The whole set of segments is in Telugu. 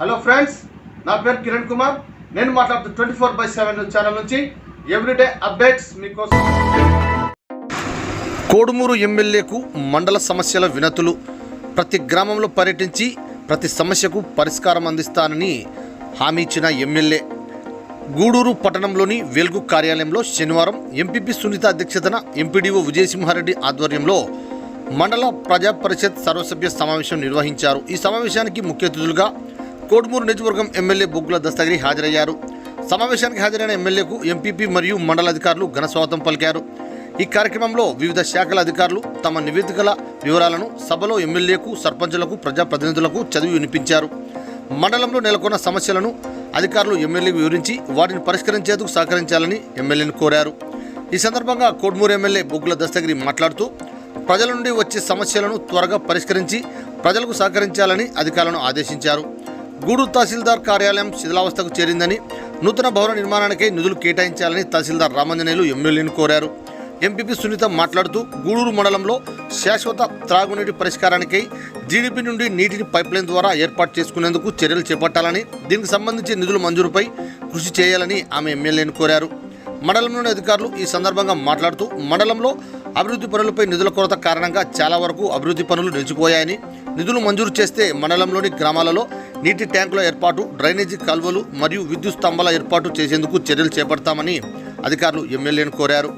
హలో ఫ్రెండ్స్ నా పేరు కిరణ్ కుమార్. నేను మాట్లాడుతూ twenty four by seven channel నుంచి ఎవ్రీడే అప్డేట్స్ మీకోసం. కోడుమూరు ఎమ్మెల్యేకు మండల సమస్యల వినతులు ప్రతి గ్రామంలో పర్యటించి ప్రతి సమస్యకు పరిష్కారం అందిస్తానని హామీ ఇచ్చిన ఎమ్మెల్యే. గూడూరు పట్టణంలోని వెలుగు కార్యాలయంలో శనివారం ఎంపీపీ సునీత అధ్యక్షతన ఎంపీడీఓ విజయసింహారెడ్డి ఆధ్వర్యంలో మండల ప్రజా పరిషత్ సర్వసభ్య సమావేశం నిర్వహించారు. ఈ సమావేశానికి ముఖ్య అతిథులుగా కోడుమూరు నియోజకవర్గం ఎమ్మెల్యే బుగ్గుల దస్తగిరి హాజరయ్యారు. సమావేశానికి హాజరైన ఎమ్మెల్యేకు ఎంపీపీ మరియు మండల అధికారులు ఘన స్వాగతం పలికారు. ఈ కార్యక్రమంలో వివిధ శాఖల అధికారులు తమ నివేదికల వివరాలను సభలో ఎమ్మెల్యేకు సర్పంచులకు ప్రజాప్రతినిధులకు చదివి వినిపించారు. మండలంలో నెలకొన్న సమస్యలను అధికారులు ఎమ్మెల్యేకు వివరించి వాటిని పరిష్కరించేందుకు సహకరించాలని ఎమ్మెల్యేను కోరారు. ఈ సందర్భంగా కోడ్మూరు ఎమ్మెల్యే బొగ్గుల దస్తగిరి మాట్లాడుతూ ప్రజల నుండి వచ్చే సమస్యలను త్వరగా పరిష్కరించి ప్రజలకు సహకరించాలని అధికారులను ఆదేశించారు. గూడూరు తహసీల్దార్ కార్యాలయం శిథిలావస్థకు చేరిందని నూతన భవన నిర్మాణానికై నిధులు కేటాయించాలని తహసీల్దార్ రామంజనేయులు ఎమ్మెల్యేను కోరారు. ఎంపీపీ సునీత మాట్లాడుతూ గూడూరు మండలంలో శాశ్వత త్రాగునీటి పరిష్కారానికై జీడిపి నుండి నీటిని పైప్లైన్ ద్వారా ఏర్పాటు చేసుకునేందుకు చర్యలు చేపట్టాలని దీనికి సంబంధించి నిధుల మంజూరుపై కృషి చేయాలని ఆమె ఎమ్మెల్యేను కోరారు. మండలంలోని అధికారులు ఈ సందర్భంగా మాట్లాడుతూ మండలంలో అభివృద్ధి పనులపై నిధుల కొరత కారణంగా చాలా వరకు అభివృద్ధి పనులు నిలిచిపోయాయని నిధులు మంజూరు చేస్తే మండలంలోని గ్రామాలలో నీటి ట్యాంకుల ఏర్పాటు డ్రైనేజీ కాల్వలు మరియు విద్యుత్ స్తంభాల ఏర్పాటు చేసేందుకు చర్యలు చేపడతామని అధికారులు ఎమ్మెల్యేను కోరారు.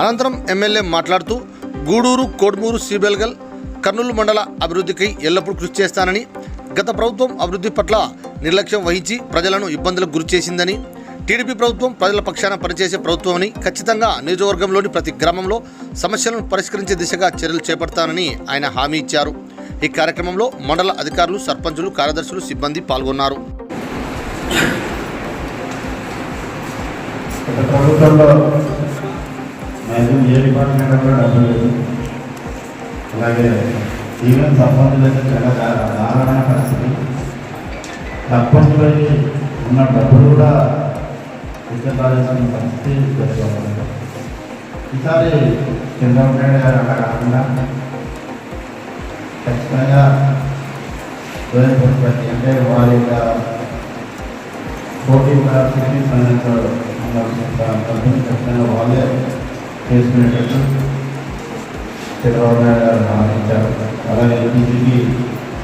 అనంతరం ఎమ్మెల్యే మాట్లాడుతూ గూడూరు కోడ్మూరు సిబెల్గల్ కర్నూలు మండల అభివృద్ధికి ఎల్లప్పుడూ కృషి చేస్తానని గత ప్రభుత్వం అభివృద్ధి పట్ల నిర్లక్ష్యం వహించి ప్రజలను ఇబ్బందులకు గురి చేసిందని టీడీపీ ప్రభుత్వం ప్రజల పక్షాన పనిచేసే ప్రభుత్వమని ఖచ్చితంగా నియోజకవర్గంలోని ప్రతి గ్రామంలో సమస్యలను పరిష్కరించే దిశగా చర్యలు చేపడతానని ఆయన హామీ ఇచ్చారు. ఈ కార్యక్రమంలో మండల అధికారులు సర్పంచులు కార్యదర్శులు సిబ్బంది పాల్గొన్నారు. అలాగే ఈవెన్ చాలా దారుణమైన పరిస్థితి. ఉన్న డబ్బులు కూడా విద్యాసాల్సిన పరిస్థితి తెచ్చుకోవాలి ఈసారి చంద్రబాబు నాయుడు గారు అలా కాకుండా ఖచ్చితంగా ప్రతి అంటే వారి యొక్క పోటీ కూడా సిటీ ఫైనాన్స్ కంపెనీ ఖచ్చితంగా వాళ్ళే చేసుకునేటట్టు చంద్రబాబు నాయుడు గారు ఆలోచించారు అలాగే ఎల్పీజీకి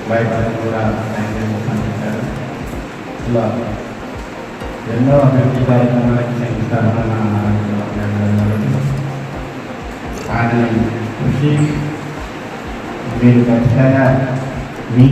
లైఫ్ అనేది కూడా ఆయన అందించారు ఇలా ఎన్నో అభివృద్ధి కార్యక్రమాలకు శంకిస్తారని చంద్రబాబు ఆయన కృషి మీరు ఖచ్చితంగా మీ